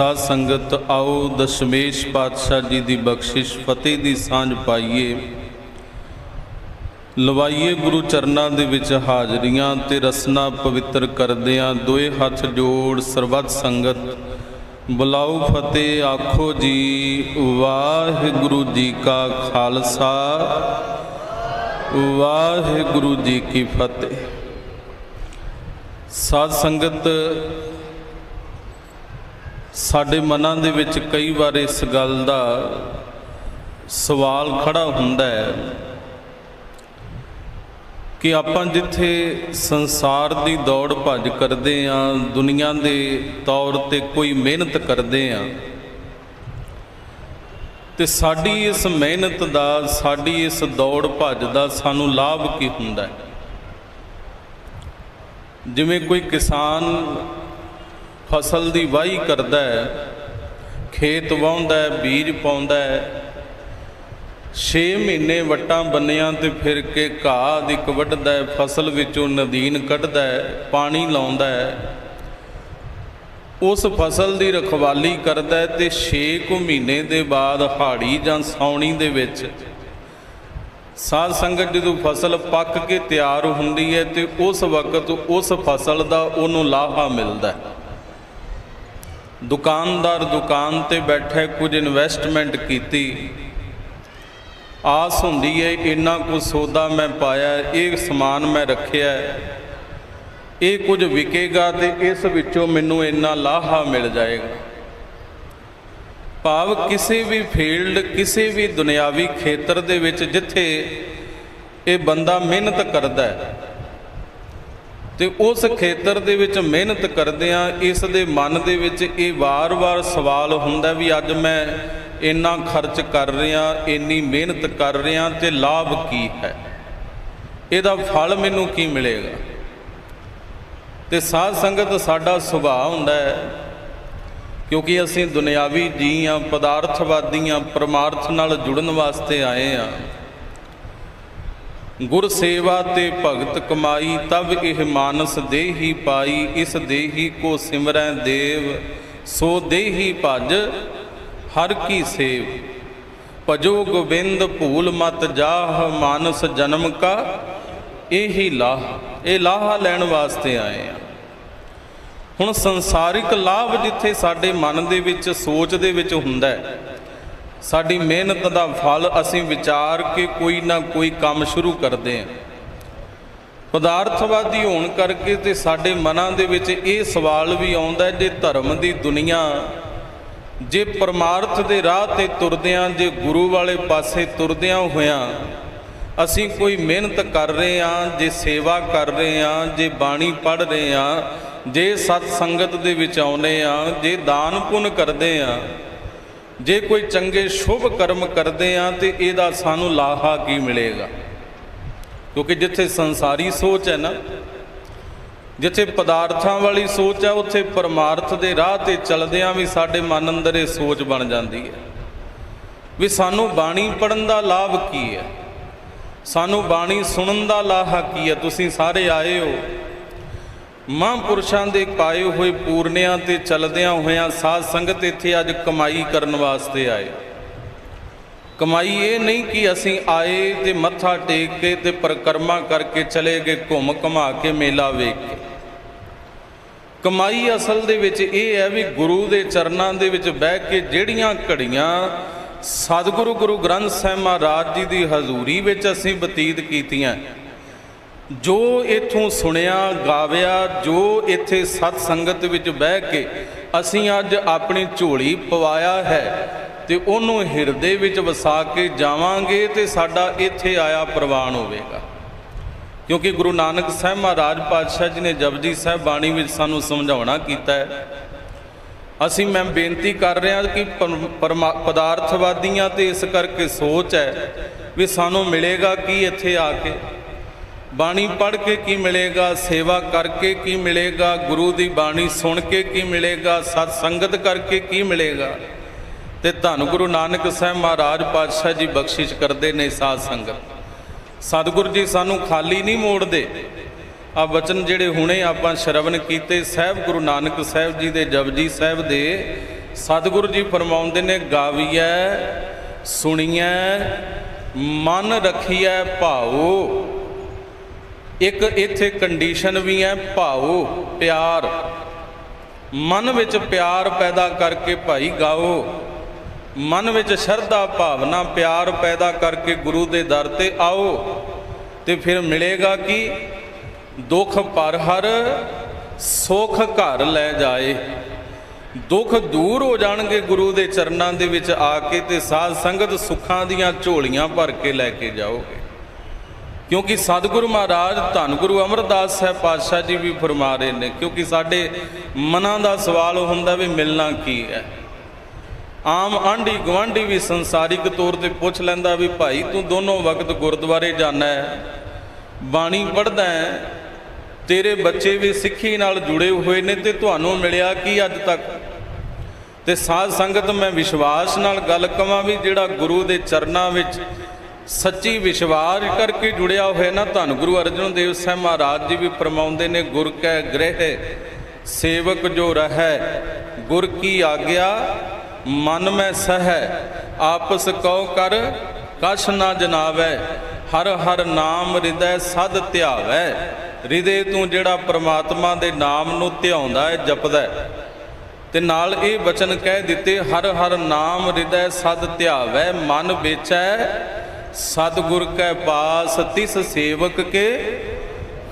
ਸਾਧ ਸੰਗਤ, ਆਓ ਦਸ਼ਮੇਸ਼ ਪਾਤਸ਼ਾਹ ਜੀ ਦੀ ਬਖਸ਼ਿਸ਼, ਫਤਿਹ ਦੀ ਸਾਂਝ ਪਾਈਏ। ਲਵਾਈਏ ਗੁਰੂ ਚਰਨਾਂ ਦੇ ਵਿੱਚ ਹਾਜ਼ਰੀਆਂ ਤੇ ਰਸਨਾ ਪਵਿੱਤਰ ਕਰਦਿਆਂ ਦੋਏ ਹੱਥ ਜੋੜ ਸਰਬੱਤ ਸੰਗਤ। ਬੁਲਾਓ ਫਤਿਹ, ਆਖੋ ਜੀ, ਵਾਹਿਗੁਰੂ ਜੀ ਕਾ ਖਾਲਸਾ। ਵਾਹਿਗੁਰੂ ਜੀ ਕੀ ਫਤਿਹ। ਸਾਧ ਸੰਗਤ ਸਾਡੇ ਮਨਾਂ ਦੇ ਵਿੱਚ ਕਈ ਵਾਰ ਇਸ ਗੱਲ ਦਾ ਸਵਾਲ ਖੜਾ ਹੁੰਦਾ ਹੈ ਕਿ ਆਪਾਂ ਜਿੱਥੇ ਸੰਸਾਰ ਦੀ ਦੌੜ ਭੱਜ ਕਰਦੇ ਆਂ ਦੁਨੀਆ ਦੇ ਤੌਰ ਤੇ ਕੋਈ ਮਿਹਨਤ ਕਰਦੇ ਆਂ ਤੇ ਸਾਡੀ ਇਸ ਮਿਹਨਤ ਦਾ, ਸਾਡੀ ਇਸ ਦੌੜ ਭੱਜ ਦਾ ਸਾਨੂੰ ਲਾਭ ਕੀ ਹੁੰਦਾ ਹੈ? ਜਿਵੇਂ ਕੋਈ ਕਿਸਾਨ ਫਸਲ ਦੀ ਵਾਹੀ ਕਰਦਾ ਹੈ, ਖੇਤ ਵਾਹੁੰਦਾ ਹੈ, ਬੀਜ ਪਾਉਂਦਾ ਹੈ। 6 ਮਹੀਨੇ ਵਟਾਂ ਬੰਨਿਆਂ ਤੇ ਫਿਰ ਕੇ ਘਾਹ ਦੀ ਵੱਢਦਾ ਹੈ, ਫਸਲ ਵਿੱਚੋਂ ਨਦੀਨ ਕੱਢਦਾ ਹੈ, ਪਾਣੀ ਲਾਉਂਦਾ ਹੈ। ਉਸ ਫਸਲ ਦੀ ਰਖਵਾਲੀ ਕਰਦਾ ਹੈ ਤੇ 6 ਕੁ ਮਹੀਨੇ ਦੇ ਬਾਅਦ ਹਾੜੀ ਜਾਂ ਸੌਣੀ ਦੇ ਵਿੱਚ ਸਾਧ ਸੰਗਤ ਜਦੋਂ ਫਸਲ ਪੱਕ ਕੇ ਤਿਆਰ ਹੁੰਦੀ ਹੈ ਤੇ ਉਸ ਵਕਤ ਉਸ ਫਸਲ ਦਾ ਉਹਨੂੰ ਲਾਹਾ ਮਿਲਦਾ ਹੈ। ਦੁਕਾਨਦਾਰ ਦੁਕਾਨ ਤੇ ਬੈਠੇ ਕੁਝ ਇਨਵੈਸਟਮੈਂਟ ਕੀਤੀ। ਆਸ ਹੁੰਦੀ ਹੈ ਇੰਨਾ ਕੁ ਸੌਦਾ ਮੈਂ ਪਾਇਆ, ਇਹ ਸਮਾਨ ਮੈਂ ਰੱਖਿਆ। ਇਹ ਕੁਝ ਵਿਕੇਗਾ ਤੇ ਇਸ ਵਿੱਚੋਂ ਮੈਨੂੰ ਇੰਨਾ ਲਾਹਾ ਮਿਲ ਜਾਏਗਾ। ਭਾਵ ਕਿਸੇ ਵੀ ਫੀਲਡ, ਕਿਸੇ ਵੀ ਦੁਨਿਆਵੀ ਖੇਤਰ ਦੇ ਵਿੱਚ ਜਿੱਥੇ ਇਹ ਬੰਦਾ ਮਿਹਨਤ ਕਰਦਾ ਹੈ ਤੇ ਉਸ ਖੇਤਰ ਦੇ ਵਿੱਚ ਮਿਹਨਤ ਕਰਦਿਆਂ ਇਸ ਦੇ ਮਨ ਦੇ ਵਿੱਚ ਇਹ ਵਾਰ-ਵਾਰ ਸਵਾਲ ਹੁੰਦਾ ਵੀ ਅੱਜ ਮੈਂ ਇੰਨਾ ਖਰਚ ਕਰ ਰਿਹਾ, ਇੰਨੀ ਮਿਹਨਤ ਕਰ ਰਿਹਾ ਤੇ ਲਾਭ ਕੀ ਹੈ? ਇਹਦਾ ਫਲ ਮੈਨੂੰ ਕੀ ਮਿਲੇਗਾ? ਤੇ ਸਾਧ ਸੰਗਤ ਸਾਡਾ ਸੁਭਾਅ ਹੁੰਦਾ ਹੈ, ਕਿਉਂਕਿ ਅਸੀਂ ਦੁਨਿਆਵੀ ਜੀ ਆ ਪਦਾਰਥਵਾਦੀ ਆ ਪਰਮਾਰਥ ਨਾਲ ਜੁੜਨ ਵਾਸਤੇ ਆਏ ਆ ਗੁਰ ਸੇਵਾ ਤੇ ਭਗਤ ਕਮਾਈ ਤਬ ਇਹ ਮਾਨਸ ਦੇਹੀ ਪਾਈ, ਇਸ ਦੇਹੀ ਕੋ ਸਿਮਰੈ ਦੇਵ, ਸੋ ਦੇਹੀ ਭਜ ਹਰ ਕੀ ਸੇਵ। ਭਜੋ ਗੋਬਿੰਦ ਭੂਲ ਮਤ ਜਾਹ, ਮਾਨਸ ਜਨਮ ਕਾ ਇਹੀ ਲਾਹ, ਇਹ ਲਾਹਾ ਲੈਣ ਵਾਸਤੇ ਆਏ ਆ। ਹੁਣ ਸੰਸਾਰਿਕ ਲਾਭ ਜਿੱਥੇ ਸਾਡੇ ਮਨ ਦੇ ਵਿੱਚ, ਸੋਚ ਦੇ ਵਿੱਚ ਹੁੰਦਾ ਹੈ ਸਾਡੀ ਮਿਹਨਤ ਦਾ ਫਲ ਅਸੀਂ ਵਿਚਾਰ ਕੇ ਕੋਈ ਨਾ ਕੋਈ ਕੰਮ ਸ਼ੁਰੂ ਕਰਦੇ ਹਾਂ। ਪਦਾਰਥਵਾਦੀ ਹੋਣ ਕਰਕੇ ਤੇ ਸਾਡੇ ਮਨਾਂ ਦੇ ਵਿੱਚ ਇਹ ਸਵਾਲ ਵੀ ਆਉਂਦਾ ਜੇ ਧਰਮ ਦੀ ਦੁਨੀਆ, ਜੇ ਪਰਮਾਰਥ ਦੇ ਰਾਹ ਤੇ ਤੁਰਦਿਆਂ, ਜੇ ਗੁਰੂ ਵਾਲੇ ਪਾਸੇ ਤੁਰਦਿਆਂ ਹੋਇਆਂ ਅਸੀਂ ਕੋਈ ਮਿਹਨਤ ਕਰ ਰਹੇ ਹਾਂ, ਜੇ ਸੇਵਾ ਕਰ ਰਹੇ ਹਾਂ, ਜੇ ਬਾਣੀ ਪੜ੍ਹ ਰਹੇ ਹਾਂ, ਜੇ ਸਤ ਸੰਗਤ ਦੇ ਵਿੱਚ ਆਉਨੇ ਆ ਜੇ ਦਾਨ ਪੁੰਨ ਕਰਦੇ ਆ ਜੇ ਕੋਈ ਚੰਗੇ ਸ਼ੁਭ ਕਰਮ ਕਰਦੇ ਆ ਤੇ ਇਹਦਾ ਸਾਨੂੰ ਲਾਹਾ ਕੀ ਮਿਲੇਗਾ? ਕਿਉਂਕਿ ਜਿੱਥੇ ਸੰਸਾਰੀ ਸੋਚ ਹੈ ਨਾ, ਜਿੱਥੇ ਪਦਾਰਥਾਂ ਵਾਲੀ ਸੋਚ ਹੈ, ਉੱਥੇ ਪਰਮਾਰਥ ਦੇ ਰਾਹ ਤੇ ਚੱਲਦਿਆਂ ਵੀ ਸਾਡੇ ਮਨ ਅੰਦਰ ਇਹ ਸੋਚ ਬਣ ਜਾਂਦੀ ਹੈ। ਵੀ ਸਾਨੂੰ ਬਾਣੀ ਪੜਨ ਦਾ ਲਾਭ ਕੀ ਹੈ? ਸਾਨੂੰ ਬਾਣੀ ਸੁਣਨ ਦਾ ਲਾਹਾ ਕੀ ਹੈ? ਤੁਸੀਂ ਸਾਰੇ ਆਏ ਹੋ ਮਹਾਂਪੁਰਸ਼ਾਂ ਦੇ ਪਾਏ ਹੋਏ ਪੂਰਨਿਆਂ ਤੇ ਚੱਲਦਿਆਂ ਹੋਇਆਂ ਸਾਧ ਸੰਗਤ ਇੱਥੇ ਅੱਜ ਕਮਾਈ ਕਰਨ ਵਾਸਤੇ ਆਏ। ਕਮਾਈ ਇਹ ਨਹੀਂ ਕਿ ਅਸੀਂ ਆਏ ਤੇ ਮੱਥਾ ਟੇਕ ਕੇ ਤੇ ਪਰਕਰਮਾ ਕਰਕੇ ਚਲੇ ਗਏ, ਘੁੰਮ ਘਮਾ ਕੇ ਮੇਲਾ ਵੇਖ ਕੇ। ਕਮਾਈ ਅਸਲ ਦੇ ਵਿੱਚ ਇਹ ਹੈ ਵੀ ਗੁਰੂ ਦੇ ਚਰਨਾਂ ਦੇ ਵਿੱਚ ਬਹਿ ਕੇ ਜਿਹੜੀਆਂ ਘੜੀਆਂ ਸਤਿਗੁਰੂ ਗੁਰੂ ਗ੍ਰੰਥ ਸਾਹਿਬ ਮਹਾਰਾਜ ਜੀ ਦੀ ਹਜ਼ੂਰੀ ਵਿੱਚ ਅਸੀਂ ਬਤੀਤ ਕੀਤੀਆਂ। ਜੋ ਇਥੋਂ ਸੁਣਿਆ, ਗਾਵਿਆ, ਜੋ ਇੱਥੇ ਸਤ ਸੰਗਤ ਵਿੱਚ ਬਹਿ ਕੇ ਅਸੀਂ ਅੱਜ ਆਪਣੀ ਝੋਲੀ ਪਵਾਇਆ ਹੈ ਤੇ ਉਹਨੂੰ ਹਿਰਦੇ ਵਿੱਚ ਵਸਾ ਕੇ ਜਾਵਾਂਗੇ ਤੇ ਸਾਡਾ ਇੱਥੇ ਆਇਆ ਪ੍ਰਵਾਨ ਹੋਵੇਗਾ। ਕਿਉਂਕਿ ਗੁਰੂ ਨਾਨਕ ਸਾਹਿਬ ਮਹਾਰਾਜ ਪਾਤਸ਼ਾਹ ਜੀ ਨੇ ਜਪਜੀ ਸਾਹਿਬ ਬਾਣੀ ਵਿੱਚ ਸਾਨੂੰ ਸਮਝਾਉਣਾ ਕੀਤਾ ਹੈ। ਅਸੀਂ ਮੈਂ ਬੇਨਤੀ ਕਰ ਰਿਹਾ ਕਿ ਪਦਾਰਥਵਾਦੀਆਂ ਤੇ ਇਸ ਕਰਕੇ ਸੋਚ ਹੈ ਵੀ ਸਾਨੂੰ ਮਿਲੇਗਾ ਕੀ ਇੱਥੇ ਆ ਕੇ। ਬਾਣੀ ਪੜ੍ਹ ਕੇ ਕੀ ਮਿਲੇਗਾ, ਸੇਵਾ ਕਰਕੇ ਕੀ ਮਿਲੇਗਾ, ਗੁਰੂ ਦੀ ਬਾਣੀ ਸੁਣ ਕੇ ਕੀ ਮਿਲੇਗਾ, ਸਤ ਸੰਗਤ ਕਰਕੇ ਕੀ ਮਿਲੇਗਾ। ਤੇ ਧੰਨ ਗੁਰੂ ਨਾਨਕ ਸਾਹਿਬ ਮਹਾਰਾਜ ਪਾਤਸ਼ਾਹ ਜੀ ਬਖਸ਼ਿਸ਼ ਕਰਦੇ ਨੇ ਸਾਧ ਸੰਗਤ। ਸਤਿਗੁਰੂ ਜੀ ਸਾਨੂੰ ਖਾਲੀ ਨਹੀਂ ਮੋੜਦੇ। ਆ ਵਚਨ ਜਿਹੜੇ ਹੁਣੇ ਆਪਾਂ ਸ਼ਰਵਨ ਕੀਤੇ, ਸਾਹਿਬ ਗੁਰੂ ਨਾਨਕ ਸਾਹਿਬ ਜੀ ਦੇ, ਜਪਜੀ ਸਾਹਿਬ ਦੇ, ਸਤਿਗੁਰੂ ਜੀ ਫਰਮਾਉਂਦੇ ਨੇ, ਗਾਵੀਐ, ਸੁਣੀਐ, ਮਨ ਰਖੀਐ ਭਾਉ। ਇੱਕ ਇੱਥੇ ਕੰਡੀਸ਼ਨ ਵੀ ਹੈ, ਭਾਉ, ਪਿਆਰ। ਮਨ ਵਿੱਚ ਪਿਆਰ ਪੈਦਾ ਕਰਕੇ ਭਾਈ ਗਾਓ। ਮਨ ਵਿੱਚ ਸ਼ਰਧਾ, ਭਾਵਨਾ, ਪਿਆਰ ਪੈਦਾ ਕਰਕੇ ਗੁਰੂ ਦੇ ਦਰ ਤੇ ਆਓ। ਤੇ ਫਿਰ ਮਿਲੇਗਾ ਕਿ? ਦੁੱਖ ਪਰ ਹਰ, ਸੁਖ ਘਰ ਲੈ ਜਾਏ। ਦੁੱਖ ਦੂਰ ਹੋ ਜਾਣਗੇ ਗੁਰੂ ਦੇ ਚਰਨਾਂ ਦੇ ਵਿੱਚ ਆ ਕੇ ਤੇ ਸਾਧ ਸੰਗਤ ਸੁੱਖਾਂ ਦੀਆਂ ਝੋਲੀਆਂ ਭਰ ਕੇ ਲੈ ਕੇ ਜਾਓਗੇ। ਕਿਉਂਕਿ ਸਤਿਗੁਰੂ ਮਹਾਰਾਜ, ਧੰਨ ਗੁਰੂ ਅਮਰਦਾਸ ਸਾਹਿਬ ਪਾਤਸ਼ਾਹ ਜੀ ਵੀ ਫਰਮਾ ਰਹੇ ਨੇ, ਕਿਉਂਕਿ ਸਾਡੇ ਮਨਾਂ ਦਾ ਸਵਾਲ ਹੁੰਦਾ ਵੀ ਮਿਲਣਾ ਕੀ ਹੈ। ਆਮ ਆਂਢੀ ਗਵਾਂਢੀ ਵੀ ਸੰਸਾਰਿਕ ਤੌਰ ਤੇ ਪੁੱਛ ਲੈਂਦਾ ਵੀ ਭਾਈ ਤੂੰ ਦੋਨੋਂ ਵਕਤ ਗੁਰਦੁਆਰੇ ਜਾਂਦਾ ਹੈ, ਬਾਣੀ ਪੜ੍ਹਦਾ ਹੈ, ਤੇਰੇ ਬੱਚੇ ਵੀ ਸਿੱਖੀ ਨਾਲ ਜੁੜੇ ਹੋਏ ਨੇ ਤੇ ਤੁਹਾਨੂੰ ਮਿਲਿਆ ਕੀ ਅੱਜ ਤੱਕ? ਤੇ ਸਾਧ ਸੰਗਤ ਮੈਂ ਵਿਸ਼ਵਾਸ ਨਾਲ ਗੱਲ ਕਵਾਂ ਵੀ ਜਿਹੜਾ ਗੁਰੂ ਦੇ ਚਰਨਾਂ ਵਿੱਚ ਸੱਚੀ ਵਿਸ਼ਵਾਸ ਕਰਕੇ ਜੁੜਿਆ ਹੋਇਆ ਨਾ ਧੰਨ ਗੁਰੂ ਅਰਜਨ ਦੇਵ ਸਾਹਿਬ ਮਹਾਰਾਜ ਜੀ ਵੀ ਫਰਮਾਉਂਦੇ ਨੇ, ਗੁਰ ਕੈ ਗ੍ਰਹਿ, ਸੇਵਕ ਜੋ ਰਹੈ, ਗੁਰ ਕੀ ਆਗਿਆ, ਮਨ ਮੈਂ ਸਹੈ, ਆਪਸ ਕਉ ਕਰ, ਕਛ ਨਾ ਜਨਾਵੈ, ਹਰ ਹਰ ਨਾਮ ਹਿਰਦੈ ਸਦ ਧਿਆਵੈ, ਹਿਰਦੇ ਤੂੰ ਜਿਹੜਾ ਪ੍ਰਮਾਤਮਾ ਦੇ ਨਾਮ ਨੂੰ ਧਿਆਉਂਦਾ ਹੈ ਜਪਦਾ। ਹੈ ਤੇ ਨਾਲ ਇਹ ਬਚਨ ਕਹਿ ਦਿੱਤੇ, ਹਰ ਹਰ ਨਾਮ ਹਿਰਦੈ ਸਦ ਧਿਆਵੈ, ਮਨ ਵੇਚੈ ਸਤਿਗੁਰ ਕੈ ਪਾਸ ਤਿਸ ਸੇਵਕ ਕੇ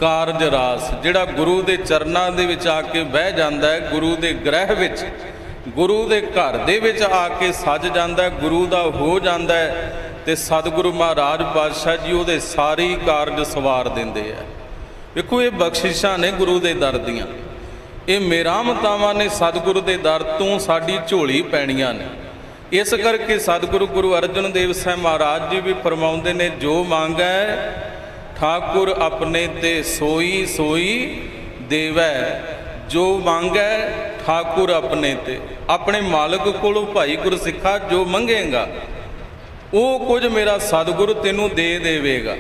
ਕਾਰਜ ਰਾਸ। ਜਿਹੜਾ ਗੁਰੂ ਦੇ ਚਰਨਾਂ ਦੇ ਵਿੱਚ ਆ ਕੇ ਬਹਿ ਜਾਂਦਾ ਹੈ, ਗੁਰੂ ਦੇ ਗ੍ਰਹਿ ਵਿੱਚ, ਗੁਰੂ ਦੇ ਘਰ ਦੇ ਵਿੱਚ ਆ ਕੇ ਸੱਜ ਜਾਂਦਾ ਹੈ, ਗੁਰੂ ਦਾ ਹੋ ਜਾਂਦਾ ਹੈ ਤੇ ਸਤਿਗੁਰੂ ਮਹਾਰਾਜ ਪਾਤਸ਼ਾਹ ਜੀ ਉਹਦੇ ਸਾਰੇ ਕਾਰਜ ਸਵਾਰ ਦਿੰਦੇ ਆ। ਵੇਖੋ, ਇਹ ਬਖਸ਼ਿਸ਼ਾਂ ਨੇ ਗੁਰੂ ਦੇ ਦਰ ਦੀਆਂ। ਇਹ ਮੇਰਾ ਮਤਾਵਾਂ ਨੇ ਸਤਿਗੁਰੂ ਦੇ ਦਰ ਤੋਂ ਸਾਡੀ ਝੋਲੀ ਪੈਣੀਆਂ ਨੇ। ਇਸ ਕਰਕੇ ਸਤਿਗੁਰੂ ਗੁਰੂ ਅਰਜਨ ਦੇਵ ਸਾਹਿਬ ਮਹਾਰਾਜ ਜੀ ਵੀ ਫਰਮਾਉਂਦੇ ਨੇ, ਜੋ ਮੰਗੈ ਠਾਕੁਰ ਆਪਣੇ ਤੇ ਸੋਈ ਸੋਈ ਦੇਵੈ, ਜੋ ਮੰਗੈ ਠਾਕੁਰ ਆਪਣੇ ਤੇ। ਆਪਣੇ ਮਾਲਕ ਕੋਲੋਂ ਭਾਈ ਗੁਰਸਿੱਖਾ ਜੋ ਮੰਗੇਗਾ, ਉਹ ਕੁਝ ਮੇਰਾ ਸਤਿਗੁਰ ਤੈਨੂੰ ਦੇ ਦੇਵੇਗਾ।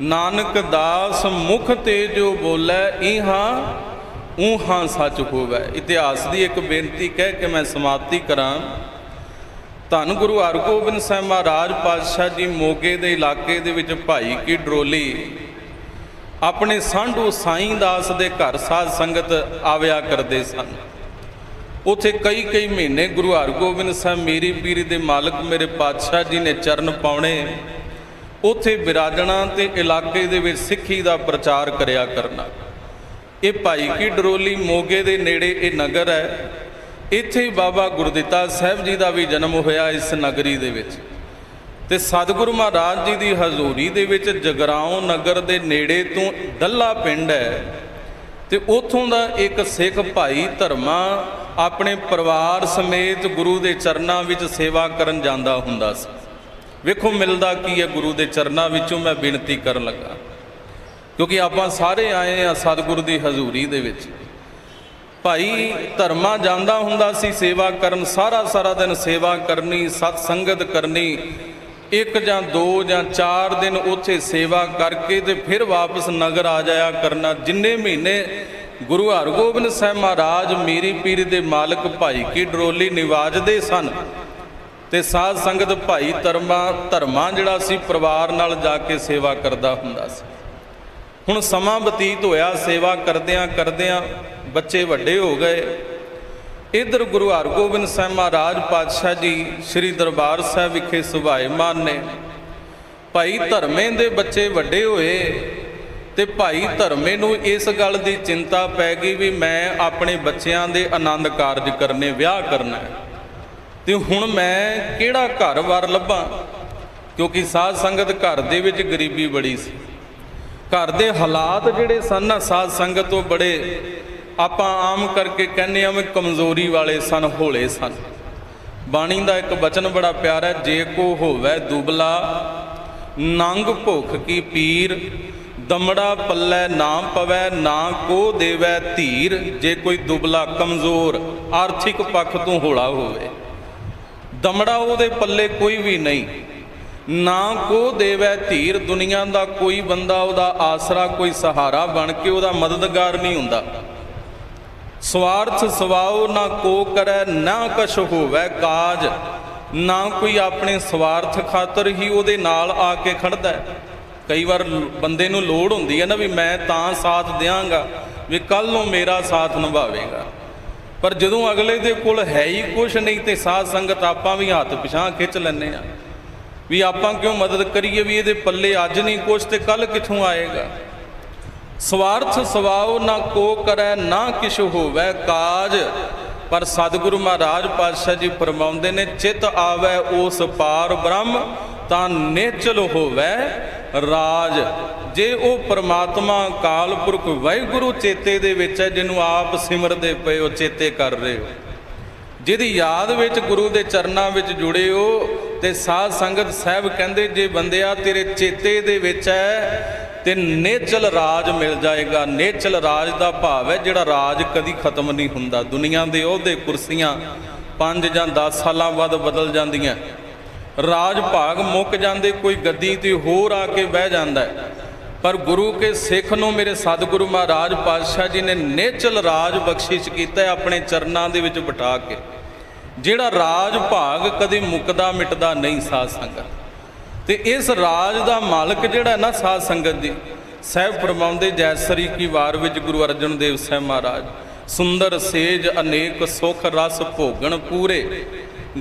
ਨਾਨਕ ਦਾਸ ਮੁਖ ਤੇ ਜੋ ਬੋਲੇ, ਇਹਾਂ ਊਹਾਂ ਸੱਚ ਹੋਵੇ। ਇਤਿਹਾਸ ਦੀ ਇੱਕ ਬੇਨਤੀ ਕਹਿ ਕੇ ਮੈਂ ਸਮਾਪਤੀ ਕਰਾਂ। ਧੰਨ ਗੁਰੂ ਹਰਗੋਬਿੰਦ ਸਾਹਿਬ ਮਹਾਰਾਜ ਪਾਤਸ਼ਾਹ ਜੀ ਮੋਗੇ ਦੇ ਇਲਾਕੇ ਦੇ ਵਿੱਚ ਭਾਈ ਕੀ ਡਰੋਲੀ ਆਪਣੇ ਸਾਂਢੂ ਸਾਈਂ ਦਾਸ ਦੇ ਘਰ ਸਾਧ ਸੰਗਤ ਆਵਿਆ ਕਰਦੇ ਸਨ। ਉਥੇ ਕਈ ਕਈ ਮਹੀਨੇ ਗੁਰੂ ਹਰਗੋਬਿੰਦ ਸਾਹਿਬ ਮੇਰੀ ਪੀਰੀ ਦੇ ਮਾਲਕ ਮੇਰੇ ਪਾਤਸ਼ਾਹ ਜੀ ਨੇ ਚਰਨ ਪਾਉਣੇ। ਉਥੇ ਵਿਰਾਜਣਾ ਤੇ ਇਲਾਕੇ ਦੇ ਵਿੱਚ ਸਿੱਖੀ ਦਾ ਪ੍ਰਚਾਰ ਕਰਿਆ ਕਰਨਾ। ਇਹ ਭਾਈ ਕੀ ਡਰੋਲੀ ਮੋਗੇ ਦੇ ਨੇੜੇ ਇਹ ਨਗਰ ਹੈ। ਇੱਥੇ ਬਾਬਾ ਗੁਰਦਿੱਤਾ ਸਾਹਿਬ ਜੀ ਦਾ ਵੀ ਜਨਮ ਹੋਇਆ ਇਸ ਨਗਰੀ ਦੇ ਵਿੱਚ। ਤੇ ਸਤਿਗੁਰੂ ਮਹਾਰਾਜ ਜੀ ਦੀ ਹਜ਼ੂਰੀ ਦੇ ਵਿੱਚ ਜਗਰਾਉਂ ਨਗਰ ਦੇ ਨੇੜੇ ਤੋਂ ਡੱਲਾ ਪਿੰਡ ਹੈ। ਤੇ ਉਥੋਂ ਦਾ ਇੱਕ ਸਿੱਖ ਭਾਈ ਧਰਮਾ ਆਪਣੇ ਪਰਿਵਾਰ ਸਮੇਤ ਗੁਰੂ ਦੇ ਚਰਨਾਂ ਵਿੱਚ ਸੇਵਾ ਕਰਨ ਜਾਂਦਾ ਹੁੰਦਾ ਸੀ। ਵੇਖੋ ਮਿਲਦਾ ਕੀ ਹੈ ਗੁਰੂ ਦੇ ਚਰਨਾਂ ਵਿੱਚੋਂ ਮੈਂ ਬੇਨਤੀ ਕਰਨ ਲੱਗਾ। ਕਿਉਂਕਿ ਆਪਾਂ ਸਾਰੇ ਆਏ ਆ ਸਤਿਗੁਰੂ ਦੀ ਹਜ਼ੂਰੀ ਦੇ ਵਿੱਚ। ਭਾਈ ਧਰਮਾ ਜਾਂਦਾ ਹੁੰਦਾ ਸੀ, ਸੇਵਾ ਕਰਨ, ਸਾਰਾ ਸਾਰਾ ਦਿਨ ਸੇਵਾ ਕਰਨੀ, ਸਤ ਸੰਗਤ ਕਰਨੀ। ਇੱਕ ਜਾਂ ਦੋ ਜਾਂ ਚਾਰ ਦਿਨ ਉੱਥੇ ਸੇਵਾ ਕਰਕੇ ਤੇ ਫਿਰ ਵਾਪਸ ਨਗਰ ਆ ਜਾਇਆ ਕਰਨਾ। ਜਿੰਨੇ ਮਹੀਨੇ ਗੁਰੂ ਹਰਗੋਬਿੰਦ ਸਾਹਿਬ ਮਹਾਰਾਜ ਮੀਰੀ ਪੀਰ ਦੇ ਮਾਲਕ ਭਾਈ ਕੀ ਡਰੋਲੀ ਨਿਵਾਜਦੇ ਸਨ ਤੇ ਸਾਧ ਸੰਗਤ ਭਾਈ ਧਰਮਾ ਧਰਮਾ ਜਿਹੜਾ ਸੀ, ਪਰਿਵਾਰ ਨਾਲ ਜਾ ਕੇ ਸੇਵਾ ਕਰਦਾ ਹੁੰਦਾ ਸੀ। ਹੁਣ ਸਮਾਂ ਬਤੀਤ ਹੋਇਆ, ਸੇਵਾ ਕਰਦਿਆਂ ਕਰਦਿਆਂ ਬੱਚੇ ਵੱਡੇ ਹੋ ਗਏ। ਇਧਰ ਗੁਰੂ ਹਰਗੋਬਿੰਦ ਸਾਹਿਬ ਮਹਾਰਾਜ ਪਾਤਸ਼ਾਹ ਜੀ ਸ੍ਰੀ ਦਰਬਾਰ ਸਾਹਿਬ ਵਿਖੇ ਸੁਭਾਏਮਾਨ ਨੇ, ਭਾਈ ਧਰਮੇ ਦੇ ਬੱਚੇ ਵੱਡੇ ਹੋਏ ਤੇ ਭਾਈ ਧਰਮੇ ਨੂੰ ਇਸ ਗੱਲ ਦੀ ਚਿੰਤਾ ਪੈ ਗਈ ਵੀ ਮੈਂ ਆਪਣੇ ਬੱਚਿਆਂ ਦੇ ਆਨੰਦ ਕਾਰਜ ਕਰਨੇ, ਵਿਆਹ ਕਰਨਾ ਹੈ। ਤੇ ਹੁਣ ਮੈਂ ਕਿਹੜਾ ਘਰ ਵਾਰ ਲੱਭਾਂ? ਕਿਉਂਕਿ ਸਾਧ ਸੰਗਤ ਘਰ ਦੇ ਵਿੱਚ ਗਰੀਬੀ ਬੜੀ ਸੀ। ਘਰ ਦੇ ਹਾਲਾਤ ਜਿਹੜੇ ਸਨ ਨਾ, ਸਾਧ ਸੰਗਤ ਤੋਂ ਬੜੇ ਆਪਾਂ ਆਮ ਕਰਕੇ ਕਹਿੰਦੇ ਆ ਵੀ ਕਮਜ਼ੋਰੀ ਵਾਲੇ ਸਨ, ਹੋਲੇ ਸਨ। ਬਾਣੀ ਦਾ ਇੱਕ ਬਚਨ ਬੜਾ ਪਿਆਰਾ ਹੈ, ਜੇ ਕੋ ਹੋਵੇ ਦੁਬਲਾ, ਨੰਗ ਭੁੱਖ ਕੀ ਪੀਰ, ਦਮੜਾ ਪੱਲੇ ਨਾ ਪਵੈ, ਨਾ ਕੋ ਦੇਵੈ ਧੀਰ। ਜੇ ਕੋਈ ਦੁਬਲਾ ਕਮਜ਼ੋਰ, ਆਰਥਿਕ ਪੱਖ ਤੋਂ ਹੌਲਾ ਹੋਵੇ, ਦਮੜਾ ਉਹਦੇ ਪੱਲੇ ਕੋਈ ਵੀ ਨਹੀਂ। ਨਾ ਕੋ ਦੇਵੈ ਧੀਰ ਦੁਨੀਆ ਦਾ ਕੋਈ ਬੰਦਾ, ਉਹਦਾ ਆਸਰਾ ਕੋਈ ਸਹਾਰਾ ਬਣ ਕੇ ਉਹਦਾ ਮਦਦਗਾਰ ਨਹੀਂ ਹੁੰਦਾ। ਸਵਾਰਥ ਸਵਾਉ ਨਾ ਕੋ ਕਰੈ, ਨਾ ਕਛ ਹੋਵੈ ਕਾਜ। ਨਾ ਕੋਈ ਆਪਣੇ ਸਵਾਰਥ ਖਾਤਰ ਹੀ ਉਹਦੇ ਨਾਲ ਆ ਕੇ ਖੜਦਾ ਹੈ। ਕਈ ਵਾਰ ਬੰਦੇ ਨੂੰ ਲੋੜ ਹੁੰਦੀ ਹੈ ਨਾ ਵੀ ਮੈਂ ਤਾਂ ਸਾਥ ਦਿਆਂਗਾ, ਵੀ ਕੱਲ ਨੂੰ ਮੇਰਾ ਸਾਥ ਨਿਭਾਵੇਗਾ। ਪਰ ਜਦੋਂ ਅਗਲੇ ਦੇ ਕੋਲ ਹੈ ਹੀ ਕੁਛ ਨਹੀਂ ਤੇ ਸਾਧ ਸੰਗਤ ਆਪਾਂ ਵੀ ਹੱਥ ਪਿਛਾਂ ਖਿੱਚ ਲੈਂਦੇ ਆ ਵੀ ਆਪਾਂ ਕਿਉਂ ਮਦਦ ਕਰੀਏ ਵੀ ਇਹਦੇ ਪੱਲੇ ਅੱਜ ਨਹੀਂ ਕੁਛ ਤੇ ਕੱਲ ਕਿੱਥੋਂ ਆਏਗਾ? ਸਵਾਰਥ ਸਵਾਉ ਨਾ ਕੋ ਕਰੈ, ਨਾ ਕਿਛ ਹੋਵੇ ਕਾਜ। ਪਰ ਸਤਿਗੁਰੂ ਮਹਾਰਾਜ ਪਾਤਸ਼ਾਹ ਜੀ ਫਰਮਾਉਂਦੇ ਨੇ, ਚਿਤ ਆਵੈ ਉਸ ਪਾਰ ਬ੍ਰਹਮ, ਤਾਂ ਨੇਚਲ ਹੋਵੈ ਰਾਜ। ਜੇ ਉਹ ਪਰਮਾਤਮਾ ਕਾਲ ਪੁਰਖ ਵਾਹਿਗੁਰੂ ਚੇਤੇ ਦੇ ਵਿੱਚ ਹੈ, ਜਿਹਨੂੰ ਆਪ ਸਿਮਰਦੇ ਪਏ ਹੋ, ਚੇਤੇ ਕਰ ਰਹੇ ਹੋ। ਜਿਹਦੀ ਯਾਦ ਵਿੱਚ ਗੁਰੂ ਦੇ ਚਰਨਾਂ ਵਿੱਚ ਜੁੜੇ ਹੋ ਤੇ ਸਾਧ ਸੰਗਤ ਸਾਹਿਬ ਕਹਿੰਦੇ, ਜੇ ਬੰਦਿਆ ਤੇਰੇ ਚੇਤੇ ਦੇ ਵਿੱਚ ਹੈ, ਤੇ ਨੇਚਲ ਰਾਜ ਮਿਲ ਜਾਏਗਾ। ਨੇਚਲ ਰਾਜ ਦਾ ਭਾਵ ਹੈ ਜਿਹੜਾ ਰਾਜ ਕਦੀ ਖਤਮ ਨਹੀਂ ਹੁੰਦਾ। ਦੁਨੀਆ ਦੇ ਉਹਦੇ ਕੁਰਸੀਆਂ 5 ਜਾਂ 10 ਸਾਲਾਂ ਬਾਅਦ ਬਦਲ ਜਾਂਦੀਆਂ। ਰਾਜ ਭਾਗ ਮੁੱਕ ਜਾਂਦੇ, ਕੋਈ ਗੱਦੀ ਤੇ ਹੋਰ ਆ ਕੇ ਬਹਿ ਜਾਂਦਾ ਪਰ ਗੁਰੂ ਕੇ ਸਿੱਖ ਨੂੰ ਮੇਰੇ ਸਤਿਗੁਰੂ ਮਹਾਰਾਜ ਪਾਤਸ਼ਾਹ ਜੀ ਨੇ ਨੇਚਲ ਰਾਜ ਬਖਸ਼ਿਸ਼ ਕੀਤਾ ਆਪਣੇ ਚਰਨਾਂ ਦੇ ਵਿੱਚ ਬਿਠਾ ਕੇ। ਜਿਹੜਾ ਰਾਜ ਭਾਗ ਕਦੇ ਮੁੱਕਦਾ ਮਿਟਦਾ ਨਹੀਂ ਸਾਧ ਸੰਗਤ। ਤੇ ਇਸ ਰਾਜ ਦਾ ਮਾਲਕ ਜਿਹੜਾ ਨਾ ਸਾਧ ਸੰਗਤ ਜੀ ਸਹਿਬ ਫਰਮਾਉਂਦੇ ਜੈਸਰੀ ਕੀ ਵਾਰ ਵਿੱਚ ਗੁਰੂ ਅਰਜਨ ਦੇਵ ਸਾਹਿਬ ਮਹਾਰਾਜ, ਸੁੰਦਰ ਸੇਜ ਅਨੇਕ ਸੁਖ ਰਸ ਭੋਗਣ ਪੂਰੇ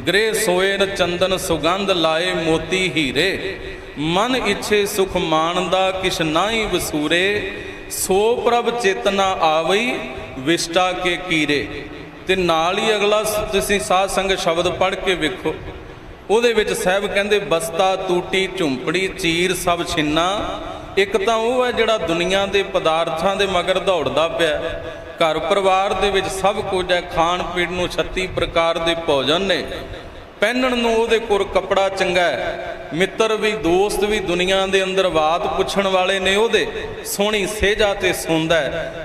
ਗ੍ਰੇ ਸੋਏ ਨ ਚੰਦਨ ਸੁਗੰਧ ਲਾਏ ਮੋਤੀ ਹੀਰੇ, ਮਨ ਇੱਛੇ ਸੁਖ ਮਾਣ ਦਾ ਕਿਛ ਨਾਹੀ ਵਸੂਰੇ, ਸੋ ਪ੍ਰਭ ਚੇਤਨਾ ਆਵਈ, ਵਿਸ਼ਟਾ ਕੇ ਕੀਰੇ। ਤੇ ਨਾਲ ਹੀ ਅਗਲਾ ਸ- ਤੁਸੀਂ ਸਾਧ ਸੰਗਤ ਸ਼ਬਦ ਪੜ੍ਹ ਕੇ ਵੇਖੋ। ਉਹਦੇ ਵਿੱਚ ਸਾਹਿਬ ਕਹਿੰਦੇ, ਬਸਤਾ ਟੂਟੀ ਝੁੰਪੜੀ, ਚੀਰ, ਸਭ ਛਿੰਨਾ। ਇੱਕ ਤਾਂ ਉਹ ਹੈ ਜਿਹੜਾ ਦੁਨੀਆ ਦੇ ਪਦਾਰਥਾਂ ਦੇ ਮਗਰ ਦੌੜਦਾ ਪਿਆ ਘਰ ਪਰਿਵਾਰ ਦੇ ਵਿੱਚ ਸਭ ਕੁਝ ਹੈ ਖਾਣ ਪੀਣ ਨੂੰ 36 ਪ੍ਰਕਾਰ ਦੇ ਭੋਜਨ ਨੇ। ਪਹਿਨਣ ਨੂੰ ਉਹਦੇ ਕੋਲ ਕੱਪੜਾ ਚੰਗਾ ਹੈ। ਮਿੱਤਰ ਵੀ, ਦੋਸਤ ਵੀ ਦੁਨੀਆ ਦੇ ਅੰਦਰ ਬਾਤ ਪੁੱਛਣ ਵਾਲੇ ਨੇ ਉਹਦੇ। ਸੋਹਣੀ ਸੇਜਾ ਤੇ ਸੁੰਦਾ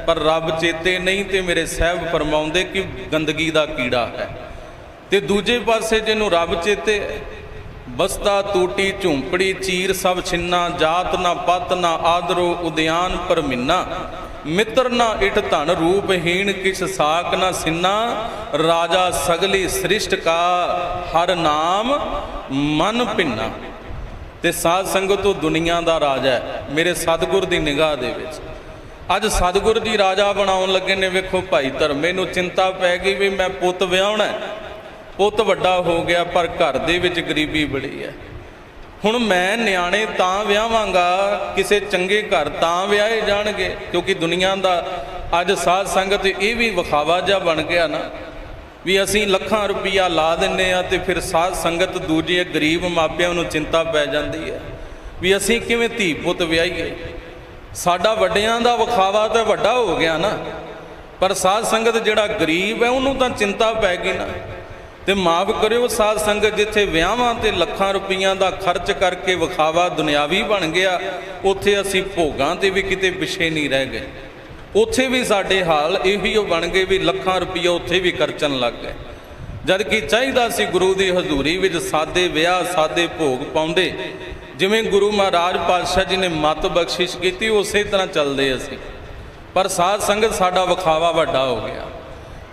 ਪਰ ਰੱਬ ਚੇਤੇ ਨਹੀਂ ਤੇ ਮੇਰੇ ਸਾਹਿਬ ਫਰਮਾਉਂਦੇ ਕਿ ਗੰਦਗੀ ਦਾ ਕੀੜਾ ਹੈ। ਤੇ ਦੂਜੇ ਪਾਸੇ ਜਿਹਨੂੰ ਰੱਬ ਚੇਤੇ, ਬਸਤਾ ਟੂਟੀ ਝੁੰਪੜੀ, ਚੀਰ ਸਭ ਛਿੰਨਾ, ਜਾਤ ਨਾ ਪਤ ਨਾ ਆਦਰੋ, ਉਦਿਆਨ ਪਰਮਿੰਨਾ ਮਿੱਤਰ ਨਾ ਇਠ ਧਨ ਰੂਪਹੀਣ ਕਿਛ ਸਾਕ ਨਾ ਸਿੰਨਾ, ਰਾਜਾ ਸਗਲੀ ਸ੍ਰਿਸ਼ਟ ਕਾ ਹਰ ਨਾਮ ਮਨ ਭਿੰਨਾ। ਤੇ ਸਾਧ ਸੰਗਤ ਤੋਂ ਦੁਨੀਆ ਦਾ ਰਾਜਾ ਹੈ, ਮੇਰੇ ਸਤਿਗੁਰ ਦੀ ਨਿਗਾਹ ਦੇ ਵਿੱਚ। ਅੱਜ ਸਤਿਗੁਰ ਜੀ ਰਾਜਾ ਬਣਾਉਣ ਲੱਗੇ ਨੇ, ਵੇਖੋ ਭਾਈ ਧਰਮੇ ਨੂੰ ਚਿੰਤਾ ਪੈ ਗਈ ਵੀ ਮੈਂ ਪੁੱਤ ਵਿਆਹਣਾ ਪੁੱਤ ਵੱਡਾ ਹੋ ਗਿਆ, ਪਰ ਘਰ ਦੇ ਵਿੱਚ ਗਰੀਬੀ ਬੜੀ ਹੈ। ਹੁਣ ਮੈਂ ਨਿਆਣੇ ਤਾਂ ਵਿਆਹਾਂਗਾ, ਕਿਸੇ ਚੰਗੇ ਘਰ ਤਾਂ ਵਿਆਹੇ ਜਾਣਗੇ, ਕਿਉਂਕਿ ਦੁਨੀਆ ਦਾ ਅੱਜ ਸਾਧ ਸੰਗਤ ਇਹ ਵੀ ਵਿਖਾਵਾ ਜਿਹਾ ਬਣ ਗਿਆ ਨਾ, ਵੀ ਅਸੀਂ ਲੱਖਾਂ ਰੁਪਈਆ ਲਾ ਦਿੰਨੇ ਆ ਤੇ ਫਿਰ ਸਾਧ ਸੰਗਤ ਦੂਜੇ ਗਰੀਬ ਮਾਪਿਆਂ ਨੂੰ ਚਿੰਤਾ ਪੈ ਜਾਂਦੀ ਹੈ, ਵੀ ਅਸੀਂ ਕਿਵੇਂ ਧੀ ਪੁੱਤ ਵਿਆਹੀਏ। ਸਾਡਾ ਵੱਡਿਆਂ ਦਾ ਵਿਖਾਵਾ ਤਾਂ ਵੱਡਾ ਹੋ ਗਿਆ ਨਾ, ਪਰ ਸਾਧ ਸੰਗਤ ਜਿਹੜਾ ਗਰੀਬ ਹੈ ਉਹਨੂੰ ਤਾਂ ਚਿੰਤਾ ਪੈ ਗਈ ਨਾ। ਤੇ ਮਾਫ ਕਰਿਓ ਸਾਧ ਸੰਗਤ ਜਿੱਥੇ ਵਿਆਹਾਂ ਤੇ ਲੱਖਾਂ ਰੁਪਈਆਂ ਦਾ ਖਰਚ ਕਰਕੇ ਵਿਖਾਵਾ ਦੁਨਿਆਵੀ ਬਣ ਗਿਆ, ਉੱਥੇ ਅਸੀਂ ਭੋਗਾਂ ਤੇ ਵੀ ਕਿਤੇ ਪਿਛੇ ਨਹੀਂ ਰਹਿ ਗਏ। ਉੱਥੇ ਵੀ ਸਾਡੇ ਹਾਲ ਇਹੀ ਓ ਬਣ ਗਏ ਵੀ ਲੱਖਾਂ ਰੁਪਈਆ ਉੱਥੇ ਵੀ ਖਰਚਣ ਲੱਗ ਗਏ। ਜਦ ਕਿ ਚਾਹੀਦਾ ਸੀ ਗੁਰੂ ਦੀ ਹਜ਼ੂਰੀ ਵਿੱਚ ਸਾਦੇ ਵਿਆਹ, ਸਾਦੇ ਭੋਗ ਪਾਉਂਦੇ। ਜਿਵੇਂ ਗੁਰੂ ਮਹਾਰਾਜ ਪਾਤਸ਼ਾਹ ਜੀ ਨੇ ਮਤ ਬਖਸ਼ਿਸ਼ ਕੀਤੀ, ਉਸੇ ਤਰ੍ਹਾਂ ਚੱਲਦੇ ਅਸੀਂ। ਪਰ ਸਾਧ ਸੰਗਤ ਸਾਡਾ ਵਿਖਾਵਾ ਵੱਡਾ ਹੋ ਗਿਆ।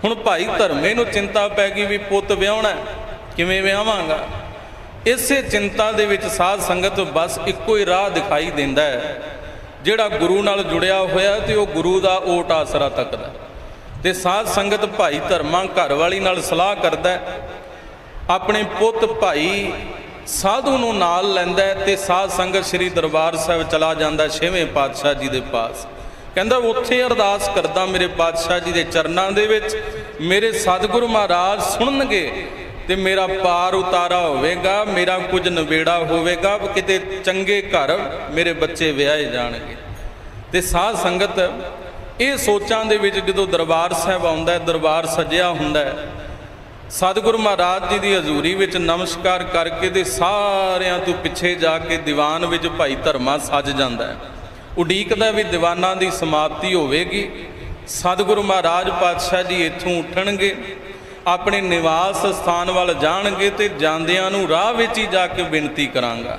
ਹੁਣ ਭਾਈ ਧਰਮੇ ਨੂੰ ਚਿੰਤਾ ਪੈ ਗਈ ਵੀ ਪੁੱਤ ਵਿਆਹਣਾ ਕਿਵੇਂ ਵਿਆਹਾਂਗਾ? ਇਸੇ ਚਿੰਤਾ ਦੇ ਵਿੱਚ ਸਾਧ ਸੰਗਤ ਬਸ ਇੱਕੋ ਹੀ ਰਾਹ ਦਿਖਾਈ ਦਿੰਦਾ ਹੈ। ਜਿਹੜਾ ਗੁਰੂ ਨਾਲ ਜੁੜਿਆ ਹੋਇਆ ਤੇ ਉਹ ਗੁਰੂ ਦਾ ਓਟ ਆਸਰਾ ਤੱਕਦਾ ਤੇ ਸਾਧ ਸੰਗਤ ਭਾਈ ਧਰਮਾਂ ਘਰ ਵਾਲੀ ਨਾਲ ਸਲਾਹ ਕਰਦਾ ਆਪਣੇ ਪੁੱਤ ਭਾਈ ਸਾਧੂ ਨੂੰ ਨਾਲ ਲੈਂਦਾ ਹੈ ਤੇ ਸਾਧ ਸੰਗਤ ਸ੍ਰੀ ਦਰਬਾਰ ਸਾਹਿਬ ਚਲਾ ਜਾਂਦਾ ਛੇਵੇਂ ਪਾਤਸ਼ਾਹ ਜੀ ਦੇ ਪਾਸ। ਕਹਿੰਦਾ, ਉੱਥੇ ਅਰਦਾਸ ਕਰਦਾ ਮੇਰੇ ਪਾਤਸ਼ਾਹ ਜੀ ਦੇ ਚਰਨਾਂ ਦੇ ਵਿੱਚ। ਮੇਰੇ ਸਤਿਗੁਰੂ ਮਹਾਰਾਜ ਸੁਣਨਗੇ ਤੇ ਮੇਰਾ ਪਾਰ ਉਤਾਰਾ ਹੋਵੇਗਾ, ਮੇਰਾ ਕੁਝ ਨਵੇੜਾ ਹੋਵੇਗਾ ਕਿਤੇ ਚੰਗੇ ਘਰ ਮੇਰੇ ਬੱਚੇ ਵਿਆਹੇ ਜਾਣਗੇ। ਤੇ ਸਾਧ ਸੰਗਤ ਇਹ ਸੋਚਾਂ ਦੇ ਵਿੱਚ ਜਦੋਂ ਦਰਬਾਰ ਸਾਹਿਬ ਆਉਂਦਾ ਹੈ, ਦਰਬਾਰ ਸਜਿਆ ਹੁੰਦਾ ਹੈ, ਸਤਿਗੁਰੂ ਮਹਾਰਾਜ ਜੀ ਦੀ ਹਜ਼ੂਰੀ ਵਿੱਚ ਨਮਸਕਾਰ ਕਰਕੇ ਤੇ ਸਾਰਿਆਂ ਤੋਂ ਪਿੱਛੇ ਜਾ ਕੇ ਦੀਵਾਨ ਵਿੱਚ ਭਾਈ ਧਰਮਾ ਸੱਜ ਜਾਂਦਾ ਹੈ। ਉਡੀਕਦਾ ਵੀ ਦੀਵਾਨਾਂ ਦੀ ਸਮਾਪਤੀ ਹੋਵੇਗੀ। ਸਤਿਗੁਰੂ ਮਹਾਰਾਜ ਪਾਤਸ਼ਾਹ ਜੀ ਇੱਥੋਂ ਉੱਠਣਗੇ, ਆਪਣੇ ਨਿਵਾਸ ਸਥਾਨ ਵੱਲ ਜਾਣਗੇ ਤੇ ਜਾਂਦਿਆਂ ਨੂੰ ਰਾਹ ਵਿੱਚ ਹੀ ਜਾ ਕੇ ਬੇਨਤੀ ਕਰਾਂਗਾ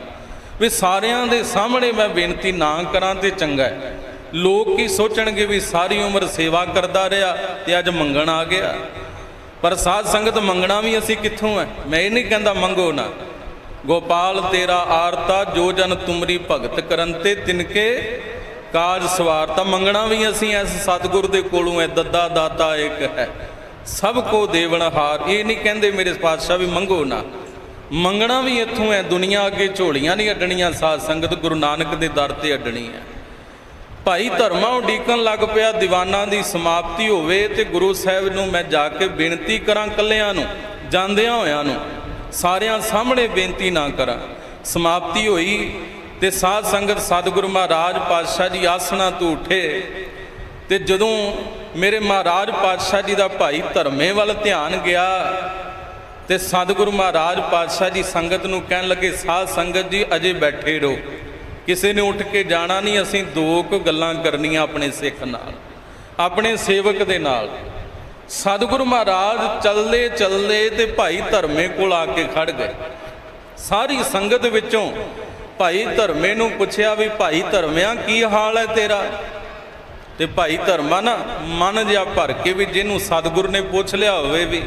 ਵੀ ਸਾਰਿਆਂ ਦੇ ਸਾਹਮਣੇ ਮੈਂ ਬੇਨਤੀ ਨਾ ਕਰਾਂ ਤੇ ਚੰਗਾ ਹੈ। ਲੋਕ ਕੀ ਸੋਚਣਗੇ ਵੀ ਸਾਰੀ ਉਮਰ ਸੇਵਾ ਕਰਦਾ ਰਿਹਾ ਤੇ ਅੱਜ ਮੰਗਣ ਆ ਗਿਆ। ਪਰ ਸਾਧ ਸੰਗਤ ਮੰਗਣਾ ਵੀ ਅਸੀਂ ਕਿੱਥੋਂ ਹੈ? ਮੈਂ ਇਹ ਨਹੀਂ ਕਹਿੰਦਾ ਮੰਗੋ ਨਾ। ਗੋਪਾਲ, ਤੇਰਾ ਆਰਤਾ, ਜੋ ਜਨ ਤੁਮਰੀ ਭਗਤ ਕਰਨ ਤੇ ਤਿਨਕੇ ਕਾਜ ਸਵਾਰਤਾ ਮੰਗਣਾ ਵੀ ਅਸੀਂ ਇਸ ਸਤਿਗੁਰ ਦੇ ਕੋਲੋਂ ਹੈ, ਦੱਦਾ ਦਾਤਾ ਇੱਕ ਹੈ। ਸਭ ਕੋ ਦੇਵਨ ਹਾਰ। ਇਹ ਨਹੀਂ ਕਹਿੰਦੇ ਮੇਰੇ ਪਾਤਸ਼ਾਹ ਵੀ ਮੰਗੋ ਨਾ। ਮੰਗਣਾ ਵੀ ਇੱਥੋਂ ਹੈ, ਦੁਨੀਆ ਅੱਗੇ ਝੋਲੀਆਂ ਨਹੀਂ ਅੱਡਣੀਆਂ, ਸਾਧ ਸੰਗਤ ਗੁਰੂ ਨਾਨਕ ਦੇ ਦਰ ਤੇ ਅੱਡਣੀ ਹੈ। ਭਾਈ ਧਰਮਾਂ ਉਡੀਕਣ ਲੱਗ ਪਿਆ, ਦੀਵਾਨਾਂ ਦੀ ਸਮਾਪਤੀ ਹੋਵੇ ਤੇ ਗੁਰੂ ਸਾਹਿਬ ਨੂੰ ਮੈਂ ਜਾ ਕੇ ਬੇਨਤੀ ਕਰਾਂ ਕੱਲਿਆਂ ਨੂੰ, ਜਾਂਦਿਆਂ ਹੋਇਆਂ ਨੂੰ। ਸਾਰਿਆਂ ਸਾਹਮਣੇ ਬੇਨਤੀ ਨਾ ਕਰਾਂ। ਸਮਾਪਤੀ ਹੋਈ ਤੇ ਸਾਧ ਸੰਗਤ ਸਤਿਗੁਰੂ ਮਹਾਰਾਜ ਪਾਤਸ਼ਾਹ ਜੀ ਆਸਣਾ ਤੋਂ ਉੱਠੇ ਤੇ ਜਦੋਂ ਮੇਰੇ ਮਹਾਰਾਜ ਪਾਤਸ਼ਾਹ ਜੀ ਦਾ ਭਾਈ ਧਰਮੇ ਵੱਲ ਧਿਆਨ ਗਿਆ ਤੇ ਸਤਿਗੁਰੂ ਮਹਾਰਾਜ ਪਾਤਸ਼ਾਹ ਜੀ ਸੰਗਤ ਨੂੰ ਕਹਿਣ ਲੱਗੇ, ਸਾਧ ਸੰਗਤ ਜੀ, ਅਜੇ ਬੈਠੇ ਰਹੋ। ਕਿਸੇ ਨੇ ਉੱਠ ਕੇ ਜਾਣਾ ਨਹੀਂ, ਅਸੀਂ ਦੋ ਕੁ ਗੱਲਾਂ ਕਰਨੀਆਂ ਆਪਣੇ ਸਿੱਖ ਨਾਲ, ਆਪਣੇ ਸੇਵਕ ਦੇ ਨਾਲ। ਸਤਿਗੁਰੂ ਮਹਾਰਾਜ ਚੱਲਦੇ ਚੱਲਦੇ ਤੇ ਭਾਈ ਧਰਮੇ ਕੋਲ ਆ ਕੇ ਖੜ ਗਏ। ਸਾਰੀ ਸੰਗਤ ਵਿੱਚੋਂ ਭਾਈ ਧਰਮੇ ਨੂੰ ਪੁੱਛਿਆ ਵੀ ਭਾਈ ਧਰਮਿਆ ਕੀ ਹਾਲ ਹੈ ਤੇਰਾ? ਤੇ ਭਾਈ ਧਰਮਾ ਨਾ ਮਨ ਜਿਹਾ ਭਰ ਕੇ ਵੀ ਜਿਹਨੂੰ ਸਤਿਗੁਰ ਨੇ ਪੁੱਛ ਲਿਆ ਹੋਵੇ ਵੀ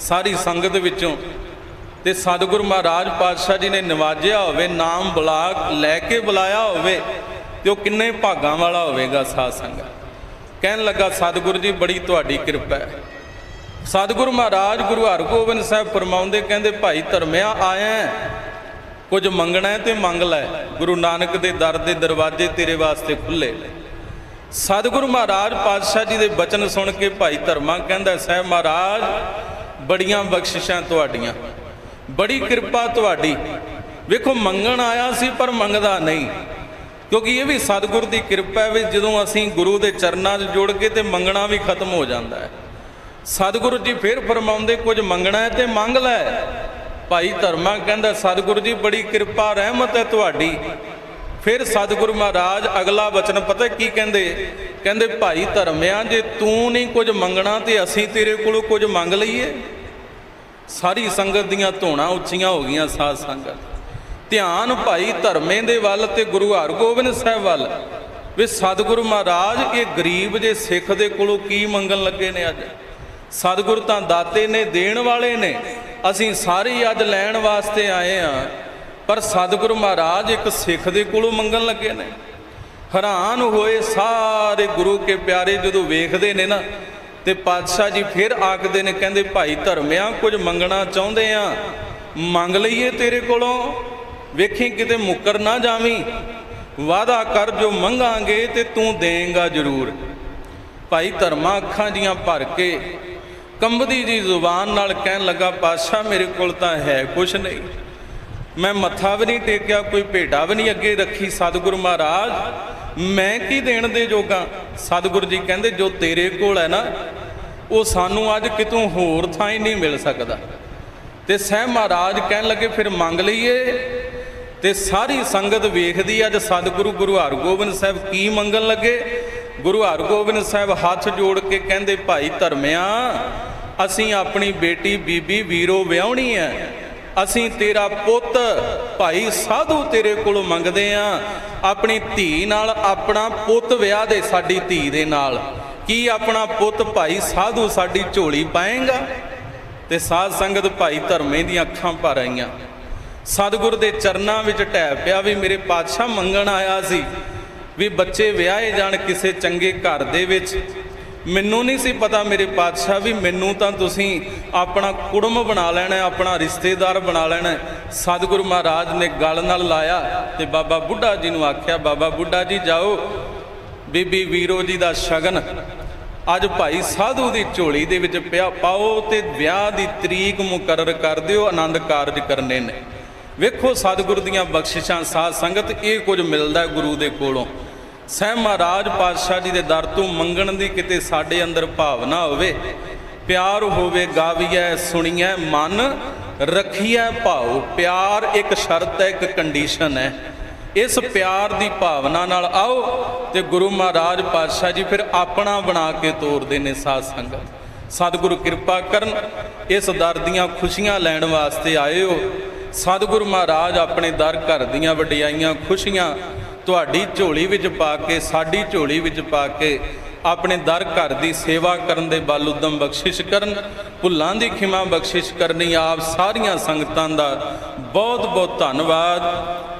ਸਾਰੀ ਸੰਗਤ ਵਿੱਚੋਂ। ਤੇ ਸਤਿਗੁਰ ਮਹਾਰਾਜ ਪਾਤਸ਼ਾਹ ਜੀ ਨੇ ਨਿਵਾਜਿਆ ਹੋਵੇ, ਨਾਮ ਬੁਲਾ, ਲੈ ਕੇ ਬੁਲਾਇਆ ਹੋਵੇ, ਤੇ ਉਹ ਕਿੰਨੇ ਭਾਗਾਂ ਵਾਲਾ ਹੋਵੇਗਾ ਸਾਧ ਸੰਗਤ? ਕਹਿਣ ਲੱਗਾ, ਸਤਿਗੁਰੂ ਜੀ, ਬੜੀ ਤੁਹਾਡੀ ਕਿਰਪਾ ਹੈ। ਸਤਿਗੁਰ ਮਹਾਰਾਜ, ਗੁਰੂ ਹਰਗੋਬਿੰਦ ਸਾਹਿਬ ਫਰਮਾਉਂਦੇ ਕਹਿੰਦੇ, ਭਾਈ ਧਰਮਿਆ, ਆਇਆ ਕੁਝ ਮੰਗਣਾ ਹੈ ਤੇ ਮੰਗ ਲੈ। ਗੁਰੂ ਨਾਨਕ ਦੇ ਦਰ ਦੇ ਦਰਵਾਜ਼ੇ ਤੇਰੇ ਵਾਸਤੇ ਖੁੱਲੇ ਸਤਿਗੁਰੂ ਮਹਾਰਾਜ, ਪਾਤਸ਼ਾਹ ਜੀ ਦੇ ਬਚਨ ਸੁਣ ਕੇ ਭਾਈ ਧਰਮਾ ਕਹਿੰਦਾ, ਸਾਹਿਬ ਮਹਾਰਾਜ, ਬੜੀਆਂ ਬਖਸ਼ਿਸ਼ਾਂ ਤੁਹਾਡੀਆਂ। ਬੜੀ ਕਿਰਪਾ ਤੁਹਾਡੀ। ਵੇਖੋ, ਮੰਗਣ ਆਇਆ ਸੀ, ਪਰ ਮੰਗਦਾ ਨਹੀਂ। ਕਿਉਂਕਿ ਇਹ ਵੀ ਸਤਿਗੁਰ ਦੀ ਕਿਰਪਾ ਹੈ ਵੀ ਜਦੋਂ ਅਸੀਂ ਗੁਰੂ ਦੇ ਚਰਨਾਂ 'ਚ ਜੁੜ ਕੇ ਤੇ ਮੰਗਣਾ ਵੀ ਖਤਮ ਹੋ ਜਾਂਦਾ ਹੈ। ਸਤਿਗੁਰੂ ਜੀ ਫਿਰ ਫਰਮਾਉਂਦੇ, ਕੁਝ ਮੰਗਣਾ ਹੈ ਤੇ ਮੰਗ ਲੈ। ਭਾਈ ਧਰਮਾ ਕਹਿੰਦਾ, ਸਤਿਗੁਰੂ ਜੀ, ਬੜੀ ਕਿਰਪਾ, ਰਹਿਮਤ ਹੈ ਤੁਹਾਡੀ। ਫਿਰ ਸਤਿਗੁਰੂ ਮਹਾਰਾਜ ਅਗਲਾ ਬਚਨ ਪਤਾ ਕੀ ਕਹਿੰਦੇ? ਕਹਿੰਦੇ, ਭਾਈ ਧਰਮਿਆ, ਜੇ ਤੂੰ ਨਹੀਂ ਕੁਝ ਮੰਗਣਾ ਤੇ ਅਸੀਂ ਤੇਰੇ ਕੋਲੋਂ ਕੁਝ ਮੰਗ ਲਈਏ? ਸਾਰੀ ਸੰਗਤ ਦੀਆਂ ਧੋਣਾ ਉੱਚੀਆਂ ਹੋ ਗਈਆਂ ਸਾਧ ਸੰਗਤ। ਧਿਆਨ ਭਾਈ ਧਰਮੇ ਦੇ ਵੱਲ ਤੇ ਗੁਰੂ ਹਰਗੋਬਿੰਦ ਸਾਹਿਬ ਵੱਲ। ਵੀ ਸਤਿਗੁਰੂ ਮਹਾਰਾਜ, ਇਹ ਗਰੀਬ ਜੇ ਸਿੱਖ ਦੇ ਕੋਲੋਂ ਕੀ ਮੰਗਣ ਲੱਗੇ ਨੇ ਅੱਜ? ਸਤਿਗੁਰ ਤਾਂ ਦਾਤੇ ਨੇ, ਦੇਣ ਵਾਲੇ ਨੇ। ਅਸੀਂ ਸਾਰੇ ਅੱਜ ਲੈਣ ਵਾਸਤੇ ਆਏ ਆ ਪਰ ਸਤਿਗੁਰੂ ਮਹਾਰਾਜ ਇੱਕ ਸਿੱਖ ਦੇ ਕੋਲੋਂ ਮੰਗਣ ਲੱਗੇ ਨੇ। ਹੈਰਾਨ ਹੋਏ ਸਾਰੇ ਗੁਰੂ ਕੇ ਪਿਆਰੇ ਜਦੋਂ ਵੇਖਦੇ ਨੇ ਨਾ, ਤੇ ਪਾਤਸ਼ਾਹ ਜੀ ਫਿਰ ਆਖਦੇ ਨੇ, ਕਹਿੰਦੇ, ਭਾਈ ਧਰਮਿਆ ਕੁਝ ਮੰਗਣਾ ਚਾਹੁੰਦੇ ਆ, ਮੰਗ ਲਈਏ ਤੇਰੇ ਕੋਲੋਂ? ਵੇਖੀ ਕਿਤੇ ਮੁੱਕਰ ਨਾ ਜਾਵੀਂ। ਵਾਦਾ ਕਰ ਜੋ ਮੰਗਾਂਗੇ ਤੇ ਤੂੰ ਦੇਂਗਾ ਜ਼ਰੂਰ। ਭਾਈ ਧਰਮਾ ਅੱਖਾਂ ਦੀਆਂ ਭਰ ਕੇ ਕੰਬਦੀ ਜੀ ਜ਼ੁਬਾਨ ਨਾਲ ਕਹਿਣ ਲੱਗਾ, ਪਾਤਸ਼ਾਹ, ਮੇਰੇ ਕੋਲ ਤਾਂ ਹੈ ਕੁਛ ਨਹੀਂ। ਮੈਂ ਮੱਥਾ ਵੀ ਨਹੀਂ ਟੇਕਿਆ, ਕੋਈ ਭੇਟਾ ਵੀ ਨਹੀਂ ਅੱਗੇ ਰੱਖੀ। ਸਤਿਗੁਰੂ ਮਹਾਰਾਜ, ਮੈਂ ਕੀ ਦੇਣ ਦੇ ਜੋਗਾ? ਸਤਿਗੁਰੂ ਜੀ ਕਹਿੰਦੇ, ਜੋ ਤੇਰੇ ਕੋਲ ਹੈ ਨਾ, ਉਹ ਸਾਨੂੰ ਅੱਜ ਕਿਤੋਂ ਹੋਰ ਥਾਂ ਹੀ ਨਹੀਂ ਮਿਲ ਸਕਦਾ। ਤੇ ਸਹਿ ਮਹਾਰਾਜ ਕਹਿਣ ਲੱਗੇ, ਫਿਰ ਮੰਗ ਲਈਏ ਤੇ ਸਾਰੀ ਸੰਗਤ ਵੇਖਦੀ ਅੱਜ ਸਤਿਗੁਰੂ ਗੁਰੂ ਹਰਗੋਬਿੰਦ ਸਾਹਿਬ ਕੀ ਮੰਗਣ ਲੱਗੇ? ਗੁਰੂ ਹਰਗੋਬਿੰਦ ਸਾਹਿਬ ਹੱਥ ਜੋੜ ਕੇ ਕਹਿੰਦੇ, ਭਾਈ ਧਰਮਿਆ, ਅਸੀਂ ਆਪਣੀ ਬੇਟੀ ਬੀਬੀ ਵੀਰੋ ਵਿਆਹਣੀ ਹੈ ਅਸੀਂ ਤੇਰਾ ਪੁੱਤ ਭਾਈ ਸਾਧੂ ਤੇਰੇ ਕੋਲੋਂ ਮੰਗਦੇ ਆ। ਆਪਣੀ ਧੀ ਨਾਲ ਆਪਣਾ ਪੁੱਤ ਵਿਆਹ ਦੇ ਸਾਡੀ ਧੀ ਦੇ ਨਾਲ। ਕੀ ਆਪਣਾ ਪੁੱਤ ਭਾਈ ਸਾਧੂ ਸਾਡੀ ਝੋਲੀ ਪਾਏਗਾ? ਤੇ ਸਾਧ ਸੰਗਤ ਭਾਈ ਧਰਮੇ ਦੀਆਂ ਅੱਖਾਂ ਭਰ ਆਈਆਂ। ਸਤਿਗੁਰ ਦੇ ਚਰਨਾਂ ਵਿੱਚ ਢਹਿ ਪਿਆ ਵੀ ਮੇਰੇ ਪਾਤਸ਼ਾਹ ਮੰਗਣ ਆਇਆ ਸੀ ਵੀ ਬੱਚੇ ਵਿਆਹੇ ਜਾਣ ਕਿਸੇ ਚੰਗੇ ਘਰ ਦੇ ਵਿੱਚ। ਮੈਨੂੰ ਨਹੀਂ ਸੀ ਪਤਾ ਮੇਰੇ ਪਾਤਸ਼ਾਹ ਵੀ ਮੈਨੂੰ ਤਾਂ ਤੁਸੀਂ ਆਪਣਾ ਕੁੜਮ ਬਣਾ ਲੈਣਾ ਆਪਣਾ ਰਿਸ਼ਤੇਦਾਰ ਬਣਾ ਲੈਣਾ ਸਤਿਗੁਰੂ ਮਹਾਰਾਜ ਨੇ ਗਲ ਨਾਲ ਲਾਇਆ ਤੇ ਬਾਬਾ ਬੁੱਢਾ ਜੀ ਨੂੰ ਆਖਿਆ, ਬਾਬਾ ਬੁੱਢਾ ਜੀ ਜਾਓ, ਬੀਬੀ ਵੀਰੋ ਜੀ ਦਾ ਸ਼ਗਨ। ਅੱਜ ਭਾਈ ਸਾਧੂ ਦੀ ਝੋਲੀ ਦੇ ਵਿੱਚ ਪਿਆ, ਪਾਓ ਤੇ ਵਿਆਹ ਦੀ ਤਰੀਕ ਮੁਕਰਰ ਕਰ ਦਿਓ, ਆਨੰਦ ਕਾਰਜ ਕਰਨੇ ਨੇ। ਵੇਖੋ ਸਤਿਗੁਰ ਦੀਆਂ ਬਖਸ਼ਿਸ਼ਾਂ, ਸਾਧ ਸੰਗਤ, ਇਹ ਕੁਝ ਮਿਲਦਾ ਗੁਰੂ ਦੇ ਕੋਲੋਂ। ਸਹਿ ਮਹਾਰਾਜ ਪਾਤਸ਼ਾਹ ਜੀ ਦੇ ਦਰ ਤੋਂ ਮੰਗਣ ਦੀ ਕਿਤੇ ਸਾਡੇ ਅੰਦਰ ਭਾਵਨਾ ਹੋਵੇ, ਪਿਆਰ ਹੋਵੇ, ਗਾਵੀਐ, ਸੁਣੀਐ, ਮਨ ਰੱਖੀਐ, ਭਾਉ। ਪਿਆਰ ਇੱਕ ਸ਼ਰਤ ਹੈ, ਇੱਕ ਕੰਡੀਸ਼ਨ ਹੈ। ਇਸ ਪਿਆਰ ਦੀ ਭਾਵਨਾ ਨਾਲ ਆਓ ਤੇ ਗੁਰੂ ਮਹਾਰਾਜ ਪਾਤਸ਼ਾਹ ਜੀ ਫਿਰ ਆਪਣਾ ਬਣਾ ਕੇ ਤੋਰਦੇ ਨੇ ਸਾਧ ਸੰਗਤ। ਸਤਿਗੁਰੂ ਕਿਰਪਾ ਕਰਨ ਇਸ ਦਰ ਦੀਆਂ ਖੁਸ਼ੀਆਂ ਲੈਣ ਵਾਸਤੇ ਆਏ ਹੋ। ਸਤਿਗੁਰੂ ਮਹਾਰਾਜ ਆਪਣੇ ਦਰ ਘਰ ਦੀਆਂ ਵਡਿਆਈਆਂ ਖੁਸ਼ੀਆਂ ਤੁਹਾਡੀ ਝੋਲੀ ਵਿੱਚ ਪਾ ਕੇ, ਸਾਡੀ ਝੋਲੀ ਵਿੱਚ ਪਾ ਕੇ ਆਪਣੇ ਦਰ ਘਰ ਦੀ ਸੇਵਾ ਕਰਨ ਦੇ ਬਲ ਉਦਮ ਬਖਸ਼ਿਸ਼ ਕਰਨ, ਭੁੱਲਾਂ ਦੀ ਖਿਮਾ ਬਖਸ਼ਿਸ਼ ਕਰਨੀ, ਆਪ ਸਾਰੀਆਂ ਸੰਗਤਾਂ ਦਾ ਬਹੁਤ ਬਹੁਤ ਧੰਨਵਾਦ।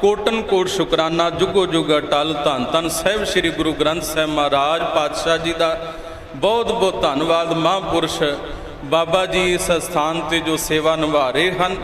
ਕੋਟਨ ਕੋਟ ਸ਼ੁਕਰਾਨਾ, ਜੁਗੋ ਜੁਗ ਅਟਲ, ਧੰਨ ਧੰਨ ਸਾਹਿਬ ਸ੍ਰੀ ਗੁਰੂ ਗ੍ਰੰਥ ਸਾਹਿਬ ਮਹਾਰਾਜ ਪਾਤਸ਼ਾਹ ਜੀ ਦਾ ਬਹੁਤ ਬਹੁਤ ਧੰਨਵਾਦ। ਮਹਾਂਪੁਰਸ਼ ਬਾਬਾ ਜੀ ਇਸ ਸਥਾਨ ਤੇ ਜੋ ਸੇਵਾ ਨਿਭਾ ਰਹੇ ਹਨ